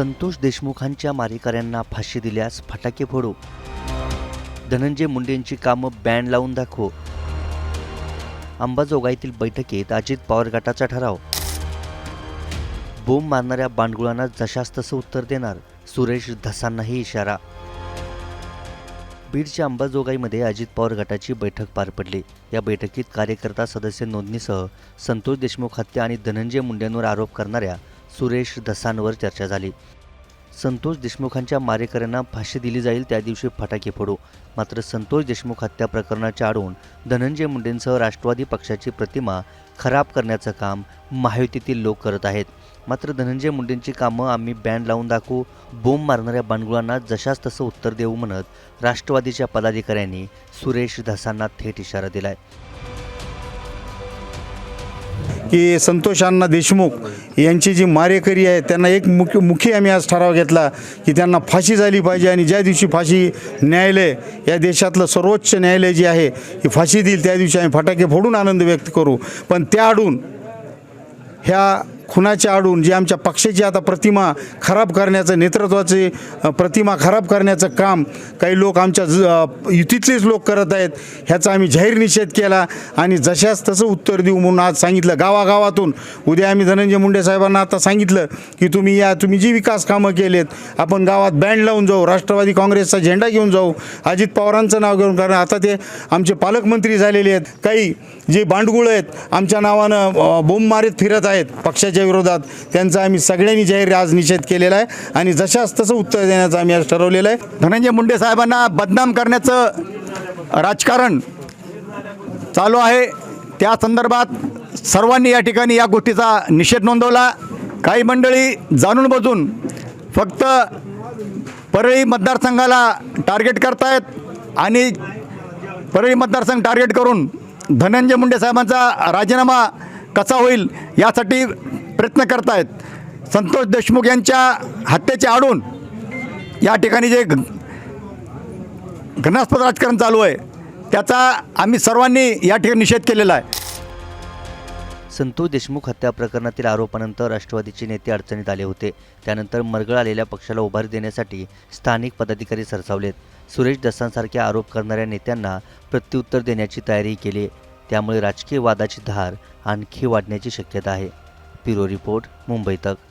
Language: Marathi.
संतोष देशमुखांच्या मारेकऱ्यांना फाशी दिल्यास फटाके फोडू. धनंजय मुंडेंची कामं बँड लावून दाखवू. अंबाजोगाईतील बैठकीत अजित पवार गटाचा ठराव. बोंब मारणाऱ्या बांडगुळांना जशास तसं उत्तर देणार सुरेश धसांनाही इशारा. बीडच्या अंबाजोगाईमध्ये अजित पवार गटाची बैठक पार पडली. या बैठकीत कार्यकर्ता सदस्य नोंदणीसह संतोष देशमुख हत्या आणि धनंजय मुंडेंवर आरोप करणाऱ्या सुरेश धसांवर चर्चा झाली. संतोष देशमुखांच्या मारेकऱ्यांना फाशी दिली जाईल त्या दिवशी फटाके फोडू. मात्र संतोष देशमुख हत्या प्रकरणाच्या आडून धनंजय मुंडेंसह राष्ट्रवादी पक्षाची प्रतिमा खराब करण्याचं काम महायुतीतील लोक करत आहेत. मात्र धनंजय मुंडेंची कामं आम्ही बँड लावून दाखवू बोंब मारणाऱ्या बांडगुळांना जशास तसं उत्तर देऊ म्हणत राष्ट्रवादीच्या पदाधिकाऱ्यांनी सुरेश धसांना थेट इशारा दिलाय. की संतोष अण्णा देशमुख यांची जी मारेकरी आहे त्यांना एक मुख्य मुखी आम्ही आज ठराव घेतला की त्यांना फाशी झाली पाहिजे आणि ज्या दिवशी फाशी न्यायालय या देशातलं सर्वोच्च न्यायालय जे आहे ही फाशी देईल त्या दिवशी आम्ही फटाके फोडून आनंद व्यक्त करू. पण त्या आडून ह्या खुनाच्या आडून जी आमच्या पक्षाची आता प्रतिमा खराब करण्याचं नेतृत्वाचे प्रतिमा खराब करण्याचं काम काही लोक आमच्या ज युतीतलेच लोक करत आहेत ह्याचा आम्ही जाहीर निषेध केला आणि जशास तसं उत्तर देऊ म्हणून आज सांगितलं. गावागावातून उद्या आम्ही धनंजय मुंडे साहेबांना आता सांगितलं की तुम्ही या तुम्ही जी विकास कामं केलेत आपण गावात बँड लावून जाऊ राष्ट्रवादी काँग्रेसचा झेंडा घेऊन जाऊ अजित पवारांचं नाव घेऊन कारण आता ते आमचे पालकमंत्री झालेले आहेत. काही जे बांडगुळ आहेत आमच्या नावानं बोंब मारीत फिरत आहेत पक्षाच्या विरोधात त्यांचा आम्ही सगळ्यांनी जाहीर आज निषेध केलेला आहे आणि जशास तसं उत्तर देण्याचं आम्ही आज ठरवलेलं आहे. धनंजय मुंडे साहेबांना बदनाम करण्याचं राजकारण चालू आहे. त्या संदर्भात सर्वांनी या ठिकाणी या गोष्टीचा निषेध नोंदवला. काही मंडळी जाणून बजून फक्त परळी मतदारसंघाला टार्गेट करतायत आणि परळी मतदारसंघ टार्गेट करून धनंजय मुंडे साहेबांचा राजीनामा कसा होईल यासाठी प्रयत्न करतायत. संतोष देशमुख यांच्या हत्येचे आडून या ठिकाणी जे घ- घटनास्पद राजकारण चालू आहे त्याचा आम्ही सर्वांनी या ठिकाणी निषेध केलेला आहे. संतोष देशमुख हत्या प्रकरणातील आरोपानंतर राष्ट्रवादीचे नेते अडचणीत आले होते. त्यानंतर मरगळ आलेल्या पक्षाला उभारी देण्यासाठी स्थानिक पदाधिकारी सरसावलेत. सुरेश दसांसारख्या आरोप करणाऱ्या नेत्यांना प्रत्युत्तर देण्याची तयारी केली. त्यामुळे राजकीय वादाची धार आणखी वाढण्याची शक्यता आहे. ब्यूरो रिपोर्ट मुंबई तक।